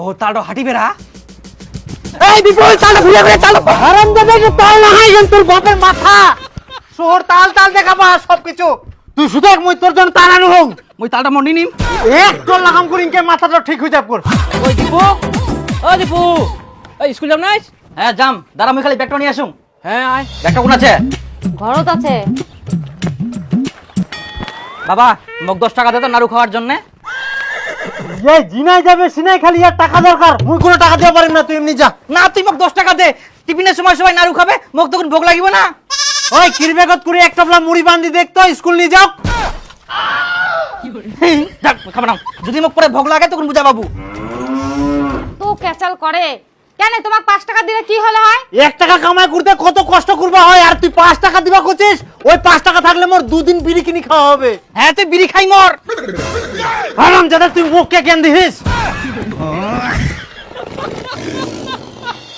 ও তালটা হাঁটি বেড়া। এই বিপুল তাল ঘুরে ঘুরে তাল হারাম দাদা যে তাল লাগাই গেল তোর বাপের মাথা। শহর তাল তাল দেখাবা সবকিছু। তুই শুধু এক মই তোর জন্য তাল আনু হোক মই তালটা মন্ডি নিম। এক তোর লাগাম করি ইনকে মাথাটা ঠিক হয়ে যাব কর ওই দীপু ও দীপু। ওই স্কুল যাম নাই হ্যাঁ যাম। দাঁড়া মই খালি ব্যাগটা নিয়ে আসুম। হ্যাঁ আয়। ব্যাগটা কোন আছে? ঘরত আছে। বাবা। মোক দশ টাকা দে তো নাড়ু খাওয়ার জন্য। এই জিনাই যাবে সিনাই খালি আর টাকা দরকার। মুই কোনো টাকা দিতে পারিম না তুই এমনি যা। না তুই মোক দশ টাকা দে। টিফিনের সময় সবাই নাড়ু খাবে মোক তখন ভোগ লাগিব না। ওই কিরবেগত করে এক টপলা মুড়ি বান্ধি দেখতো স্কুল নিয়ে যাও। যাক খাবে না যদি মোক পরে ভোগ লাগে তখন বুঝা বাবু। তো ক্যাচাল করে। কেন তোমাক পাঁচ টাকা দিলে কি হলে হয়? এক টাকা কামাই করতে কত কষ্ট করবা হয়? আর তুই পাঁচ টাকা দিবা করছিস ওই পাঁচ টাকা থাকলে মোর দুদিন বিড়ি কিনি খাওয়া হবে। হ্যাঁ তুই বিড়ি খাই মর। হারাম যাদের তুই মুখকে কেন দিস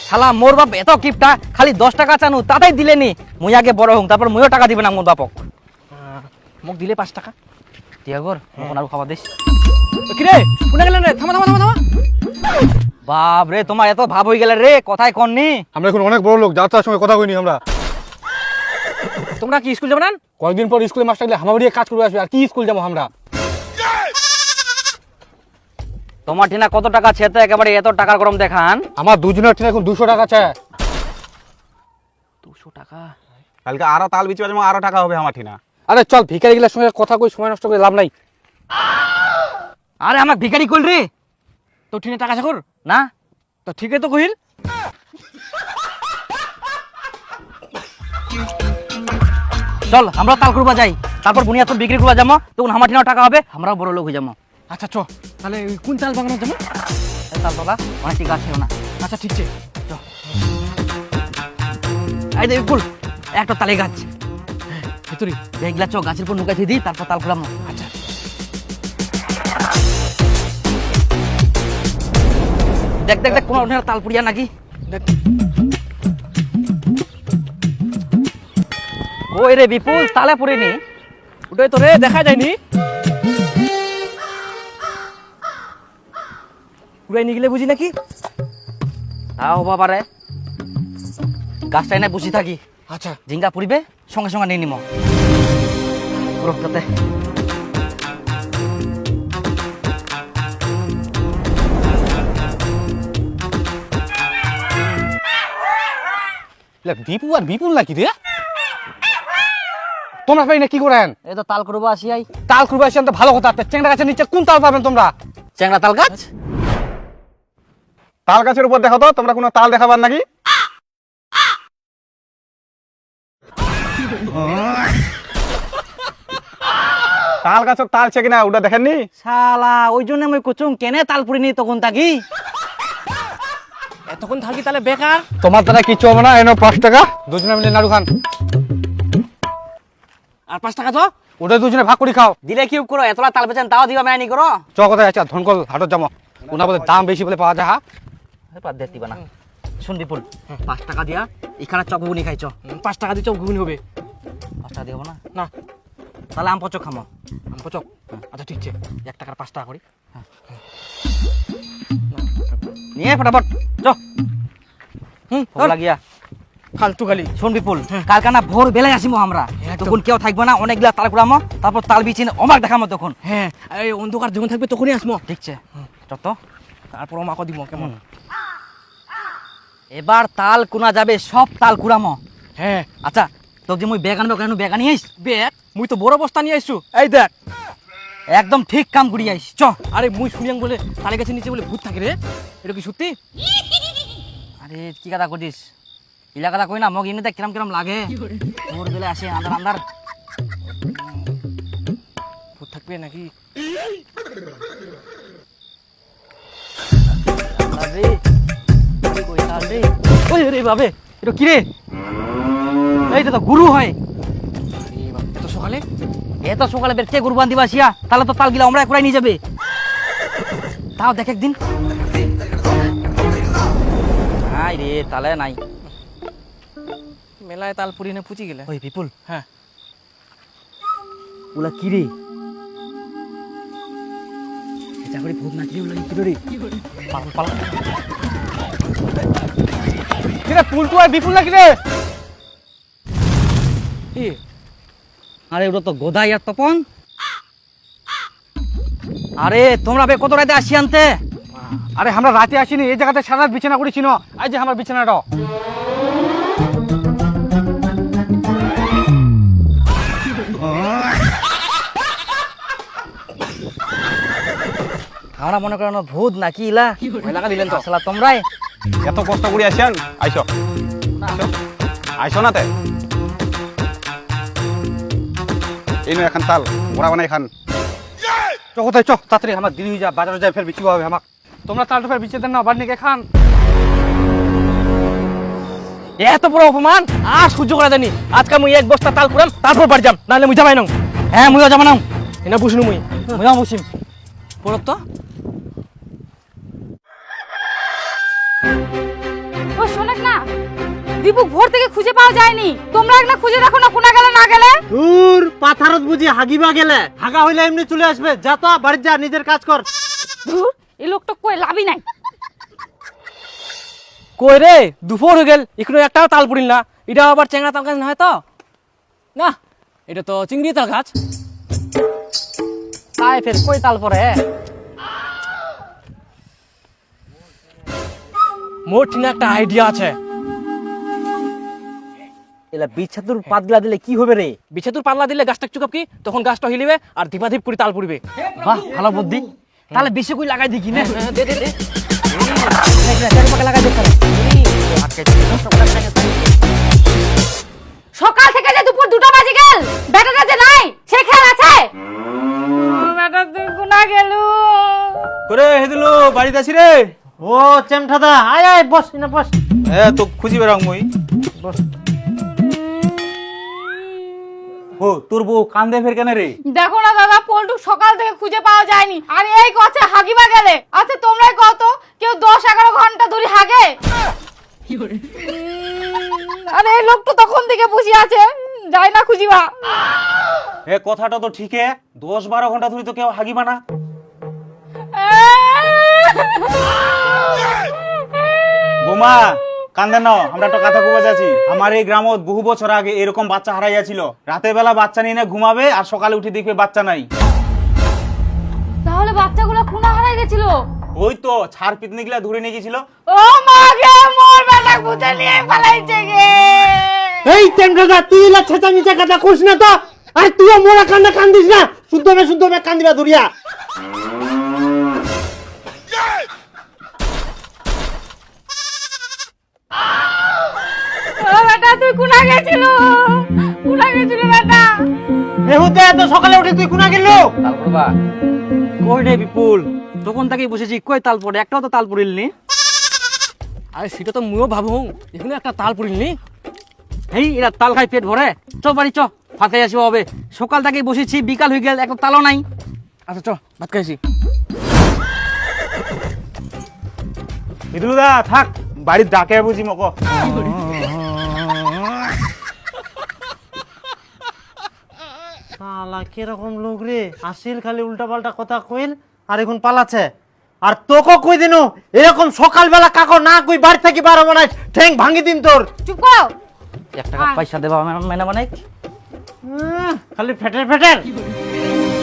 শালা মোর বাপ এত কিপটা খালি দশ টাকা চানু তাতেই দিলেনি মুই আগে বড় হং তারপর মুইও টাকা দিবে না মোর বাপক। মোক দিলে পাঁচ টাকা। টিয়াগর এখন আর খাবার দিস। কিরে কোনে গেলেন রে? থামা থামা থামা থামা। বাপ রে তোমার এত ভাব হয়ে গেলে রে কথায় কননি আমরা এখন অনেক বড় লোক যার তার সঙ্গে কথা কইনি আমরা। তোমরা কি স্কুল যাবে না কয়েকদিন পর স্কুলে মাস্টার গেলে হামাবাড়িয়ে কাজ করবে আসবে আর কি স্কুল যাব আমরা? তোমার ঠিনা কত টাকা ছেতে একেবারে এত টাকার গরম দেখান। আমার দুজনের ঠিক এখন দুশো টাকা আছে। দুশো টাকা? কালকে আরও তাল বিচে যাব আরও টাকা হবে আমার ঠিনা আরে চল ভিখারি গেলার সঙ্গে কথা কই সময় নষ্ট করে লাভ নাই। আরে আমার ভিখারি কইল রে তো ঠিনে টাকা চাকর না? তো ঠিকই তো কহিল। চল আমরা তাল করবা যাই। তারপর বুনিয়া তো বিক্রি করবা যাব তখন আমার ঠিনাও টাকা হবে আমরাও বড় লোক হয়ে যাব আচ্ছা চ। তাহলে কোন চাল বাগানো যাব তাল বাবা অনেক টিকা আছে না। আচ্ছা ঠিক আছে। এই দেখ একটা তালে গাছ। ভিতরি। দেখলা চ গাছের উপর নুকাই দিই তারপর তাল খুলাম। দেখ দেখ দেখ কোনো ওখানে তাল পুড়িয়া নাকি? দেখ। ওই রে বিপুল তালে পুড়িনি ওটাই তো রে দেখা যায়নি। পুরাই নিয়ে গেলে বুঝি নাকি? তাও বাবা রে। গাছটা এনে বসে থাকি। আচ্ছা। জিঙ্গা পুরিবে সঙ্গে সঙ্গে নিয়ে নিম। পুরো বিপুল আর বিপুল নাকি রে? তোমরা পাই না কি করেন? এই তো তাল করব আসিয়াই তাল তো ভালো কথা চেংড়া গাছের নিচে কোন তাল পাবেন তোমরা? চ্যাংড়া তাল গাছ? তাল গাছের উপর দেখো তো তোমরা কোনো তাল দেখাবার নাকি? তাল গাছের তাল ছে কিনা ওটা দেখেননি? শালা ওই জন্য আমি কুচুং কেনে তাল পুরিনি তখন তাকি এতক্ষণ থাকি তাহলে বেকার। তোমার দ্বারা কিচ্ছু হবে না এনো পাঁচ টাকা দুজনে মিলে নাড়ু খান। আর পাঁচ টাকা তো ওটা দুজনে ভাগ করে খাও। দিলে কি করো এতলা তাল বেচেন তাও দিবা মেয়ানি করো। চ কোথায় আছে? ধনকল হাটত যাব। ওনা বলে দাম বেশি বলে পাওয়া যায় হা? বাদ দে দিবা না। শুন বিপুল পাঁচ টাকা দিয়া এখানে চকবুনি খাইছ। হুম, পাঁচ টাকা দিয়ে চপ ঘুগনি হবে। পাঁচ টাকা দিব না? না। তাহলে আম পচক খামো। আম পচক? আচ্ছা ঠিক আছে। এক টাকার পাঁচ টাকা করি। নিয়ে ফটাফট। চ লাগিয়া। ফালতু খালি। শোন বিপুল কালকা না ভোর বেলায় আসিমো আমরা। তখন কেউ থাকবে না অনেকগুলা তাল কুড়ামো তারপর তাল বিচিন অমাক দেখামো তখন। হ্যাঁ এই অন্ধকার যখন থাকবে তখনই আসমো ঠিকছে। চত তারপর মাকে দিব কেমন? এবার তাল কুনা যাবে সব তাল কুড়ামো। হ্যাঁ। আচ্ছা তোকে যে মুই বেগ আনব কেন? বেগ আনি আইস? বেগ মুই তো বড় বস্তা নিয়ে আসছু এই দেখ। একদম ঠিক কাম করি আইস। চ। আরে মুই শুনিয়াং বলে তালে গাছের নিচে বলে ভূত থাকে রে। এটা কি সত্যি? আরে কি কথা করিস ইলা কথা কই না মগ ইনেতে কিরম কিরম লাগে। ভোর বেলা আসে আন্দার আন্দার ভূত থাকবে নাকি? আরে কই তাল রে? ওই রে বাবে এটা কি রে? এইটা তো গুরু হয়। এত সকালে? এত সকালে বের কে গুরু বান্ধিবা আসিয়া তাহলে তো তাল গিলা আমরা কুড়াই নিয়ে যাবে। তাও দেখ একদিন। নাই রে তালে নাই। মেলায় তাল পুরি নে পুচি গেলে। ওই বিপুল। হ্যাঁ। ওলা কি রে? চিন্তা করে ভূত নাকি হলো কি করে? পালা পালা কিরে পুল টু আর বিপুল নাকি রে? কি আরে ওটা তো গোদাই আর তপন। আরে তোমরা বে কত রাতে আসি আনতে? আরে আমরা রাতে আসিনি এই জায়গাতে সারা রাত বিছানা করেছি না। এই যে আমার বিছানাটা। আমরা মনে করেন ভূত নাকি ইলা? লাগা দিলেন তো আসলা তোমরাই। এত কষ্ট করে আসেন আইসো। আইসো না তে। এই নয় এখন তাল ওরা বানাই খান। চ, কোথায় চ? তাড়াতাড়ি আমার হয়ে যা বাজারে যাই, ফের বিক্রি হবে আমার তোমরা তালটা ফের বিচে দেন না, বাড়ি নিয়ে খান। এত বড় অপমান, আর সহ্য করা জানি আজকে মুই এক বস্তা তাল পুরাম, তারপর বাড়ি যাম, নাহলে মুই যাবাই না হ্যাঁ মুইও যাব না এনা বুঝনু মুই, মুইও মুসিম পড়ত দীপু ভোর থেকে খুঁজে পাওয়া যায়নি। তোমরা একটা খুঁজে দেখো না কোনা গেলে না গেলে? দূর পাথারত বুঝি হাগিবা গেলে। হাগা হইলে এমনি চলে আসবে। যা তো বাড়ি যা নিজের কাজ কর। ধুর, এই লোকটা কই? লাভই নাই। কই রে? দুপুর হয়ে গেল। এখনও একটাও তাল পুরিল না। এটা আবার চেংড়া তাল গাছ না হয় তো? না এটা তো চিংড়ি তাল গাছ। তাই ফের কই তাল পরে মোর ঠিক একটা আইডিয়া আছে। এলা বিচ্ছাতুর পাতগুলা দিলে কি হবে রে? বিছেতুর পাল্লা দিলে গাছটা চুকাপ কি? তখন গাছটা হিলিবে আর ধীপাধীপ করে তাল পুড়বে। বাহ ভালো বুদ্ধি। তাহলে বেশি কই লাগাই দিকি না? হ্যাঁ, দে দে দে। লাগাই দিতে সকাল থেকে যে দুপুর দুটো বাজে গেল বেটাটা যে নাই সে খেয়াল আছে? বেটা তুই কোনা গেল করে হেদিলো বাড়িতে আছি রে। ও চেমঠাদা আয় আয় বস না বস। এ তো খুঁজি বেড়াও মুই। ও তোর বউ কান্দে ফের কেন রে দেখো না দাদা পল্টু সকাল থেকে খুঁজে পাওয়া যায়নি আর এই গছে হাগিবা গেলে আচ্ছা তোমরাই কত কেউ দশ এগারো ঘণ্টা ধরে হাগে আরে এই লোক তো তখন থেকে বসে আছে যাই না খুঁজিবা এ কথাটা তো ঠিক দশ বারো ঘণ্টা ধরে তো কেউ হাগিবা না বোমা কান্দে নাও আমরা একটা কথা কবে যাচ্ছি আমার এই গ্রামত বহু বছর আগে এরকম বাচ্চা হারাইয়াছিল। রাতের বেলা বাচ্চা নিয়ে না ঘুমাবে আর সকালে উঠে দেখবে বাচ্চা নাই। তাহলে বাচ্চাগুলো খুনা হারাই গেছিল? ওই তো ছাড় পিতনি গুলা ধরে নিয়ে গেছিল। ও মা গে মোর বেটা বুঝে নিয়ে পালাইছে গে। এই চেমঠাদা তুই ইলা ছেঁচা মিচা কথা কইস না তো। আর তুইও মোরা কান্না কান্দিস না। শুদ্ধ হবে শুদ্ধ হবে কান্দিবা দুরিয়া এহুতে এত সকালে উঠে তুই কোনা গেল তাল পড়বা কই রে বিপুল? তখন থেকেই বসেছি। কই তাল পড়ে একটাও তো তাল পড়িল নি। আরে সেটা তো মুইও ভাবু। এখানে একটা তাল পুরিল নি। এই এরা তাল খাই পেট ভরে। চ বাড়ি চ। ভাত খাই আসব হবে। সকাল থেকেই বসেছি বিকাল হয়ে গেল একটা তালও নাই। আচ্ছা চ ভাত খাইছি। দা থাক বাড়ির ডাকে বুঝি মক। শালা কীরকম লোক রে? আসিল খালি উল্টা পাল্টা কথা কইল আর এখন পালাচ্ছে। আর তোকে কই দিনু এরকম সকালবেলা কাকো না কই বাড়ি থেকে বার হব না ঠ্যাং ভাঙি দিন তোর। চুপ করো। এক টাকা পয়সা দেবা মেনা বানাই খালি ফেটের ফেটের।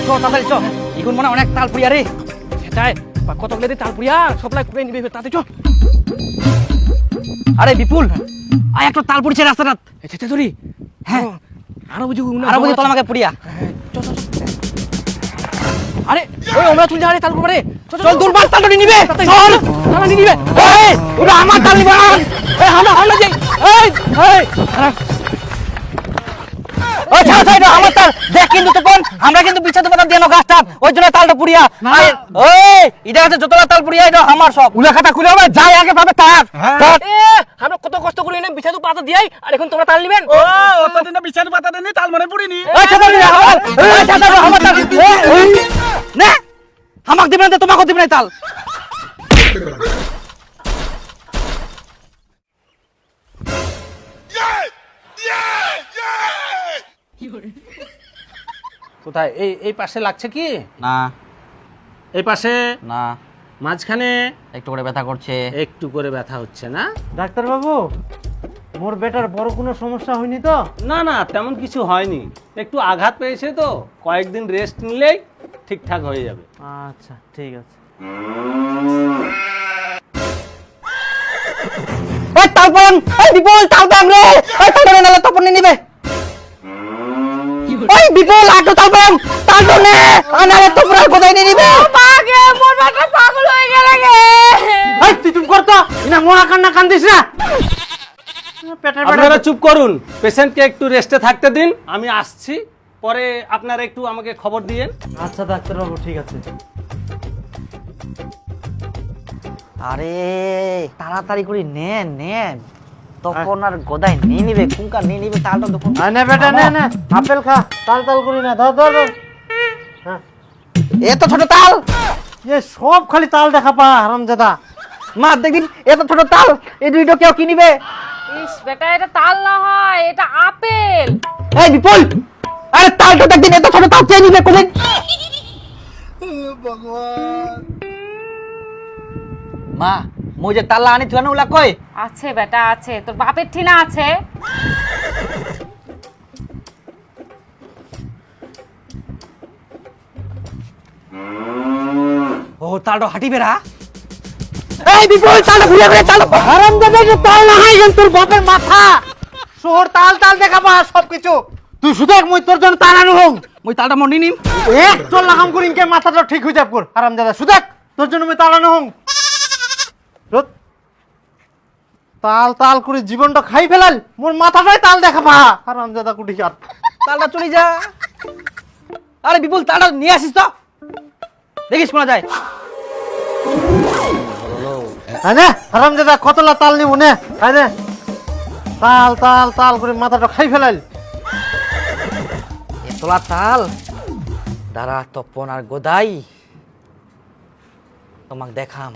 চ তাড়াতাড়ি চ এখন মনে অনেক তাল পুড়িয়া রে। সেটাই কত গেলে তাল পুরিয়া সপ্লাই করে নিবে তাতে চ আরে বিপুল আয় একটা তাল পুড়ছে রাস্তাটা এতে ধরি। হ্যাঁ। আরও বুঝি আর বুঝি তোলা আমাকে পুড়িয়া। আরে ওই আমরা তুই যা তাল করে চল দূর বাস তাল নিবে। চল। তালা নিবে। এই ওটা আমার তাল নিবে। এই আমরা আমরা যাই। এই এই খারাপ ও ছাড় ছাড় আমার তাল দেখ কিন্তু তখন আমরা কিন্তু বিছাতে পাতা দিয়ে গাছটা। ওই জন্য তালটা পুড়িয়া। আরে, ওই আছে যতটা তাল পুড়িয়া এটা আমার সব। উলা খাতা খুলে হবে যাই আগে পাবে তার। তার। আমরা কত কষ্ট করে এনে বিছাদু পাতা দিয়াই আর এখন তোমরা তাল নিবেন? ও অতদিন পাতা দেনি তাল মনে পড়িনি। ওই আমার ওই আমার তাল। নে আমাকে দিবে না তোমাকে দিবে না তাল। কোথায়? এই এই পাশে লাগছে কি? না। এই পাশে? না। মাঝখানে? একটু করে ব্যথা করছে। একটু করে ব্যথা হচ্ছে না? ডাক্তার বাবু মোর বেটার বড় কোনো সমস্যা হয়নি তো? না না তেমন কিছু হয়নি। একটু আঘাত পেয়েছে তো কয়েকদিন রেস্ট নিলেই ঠিকঠাক হয়ে যাবে। আচ্ছা ঠিক আছে। এই তালপন বিপুল তালপন রে তালপন নালে তপন নিবে। ওই বিপুল আটো নে আনালে তোমরা কোথায় নিয়ে নিবে? মাগে মোর বাটা পাগল হয়ে গেলে গে। এই তুই চুপ কর তো ইনা মোরা কান্না কান্দিস না। আপনারা চুপ করুন পেশেন্টকে একটু রেস্টে থাকতে দিন আমি আসছি পরে আপনারা একটু আমাকে খবর দিয়েন। আচ্ছা ডাক্তার বাবু ঠিক আছে। আরে তাড়াতাড়ি করে নেন নেন। তখন আর গোদায় নিয়ে নিবে কুঙ্কা নিয়ে নিবে তালটা তখন আয় নে বেটা নে না আপেল খা তাল তাল করি না ধর ধর। হ্যাঁ। এত ছোট তাল। এ সব খালি তাল দেখা পা হারামজাদা। মা দেখদিন এত ছোট তাল এই দুইটা কেউ কি নিবে? ইস বেটা এটা তাল না হয় এটা আপেল। এই বিপুল আরে তালটা দেখদিন এত ছোট তাল চেয়ে নিবে কোথায় মা মই যে তাল্লা আনি থুয়ানো উলা কই? আছে বেটা আছে। তোর বাপের ঠিনা আছে। ও তালটা হাঁটি বেড়া। এই বিপুল তালটা ঘুরে ঘুরে তাল হারামজাদা যে তাল না হয় তোর বাপের মাথা। শহর তাল তাল দেখা পা সব কিছু তুই শুধু এক মই তোর জন্য তাল আনু হোক মই তালটা মন্ডি নিম। এক চল লাগাম করি ইনকে মাথাটা ঠিক হয়ে যাব কর হারামজাদা শুধু তোর জন্য মই তাল আনু হোক। তাল তাল করে জীবনটা খাই ফেলাল। মোর মাথাটাই তাল দেখা পা হারামজাদা কুটি আর। তালটা চলে যা। আরে বিপুল, তালটা নিয়ে আসিস তো। দেখিস শোনা যায়। হ্যাঁ নে হারামজাদা কতলা তাল নিব নে। হ্যাঁ তাল তাল তাল করে মাথাটা খাই ফেলাল। এতলা তাল। দাঁড়া, তপন আর গোদাই। তোমাক দেখাম।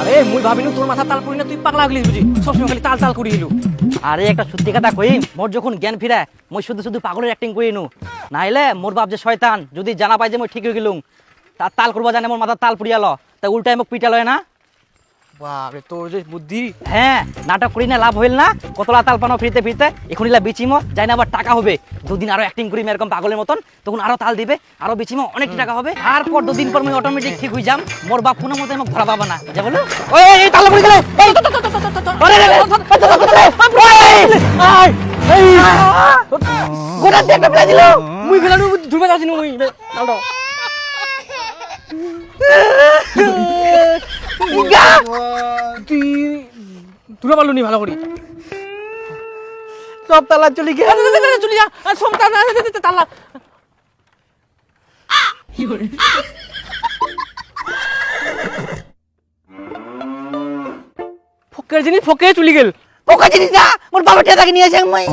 আরে, মুই ভাবিনু তোর মাথা তাল পড়ি না তুই পাগলা গলি বুঝি। সবসময় খালি তাল তাল করি এলু। আরে, একটা সত্যি কথা কই মোর যখন জ্ঞান ফিরায় মই শুধু শুধু পাগলের অ্যাক্টিং করি নু নাইলে মোর বাপ যে শয়তান, যদি জানা পাই যে মই ঠিক হয়ে গেলুম তার তাল করবা জানে মোর মাথা তাল পুড়িয়ালো তা উল্টাই মোক পিটালয় না? বাপরে তোর যে বুদ্ধি হ্যাঁ নাটক করি না লাভ হইল না কতলা তাল পানো ফিরতে ফিরতে এখনইলা বিচিমো যাই না আবার টাকা হবে দুদিন আরও অ্যাক্টিং করি এরকম পাগলের মতন তখন আরও তাল দিবে আরও বিচিমো অনেক টাকা হবে তারপর দুদিন পর মই অটোমেটিক ঠিক হয়ে যাম মোর বাপ কোনো মতে মোক ধরা পাবা না যা বলো ওই এই, তাল পড়ে গেলে গোটা দিয়ে একটা দিল মুই ফেলানু ধুমে যাচ্ছি মুই তালটো তুই ধুরে পারলু নি ভালো করি। সব তালা চলে গেল চলি যা আর সব তাল তাল্লা ফকের জিনিস ফকে চলি গেল। পোকা জিনিস না মোর বাবা টিয়া তাকে নিয়ে আসে মই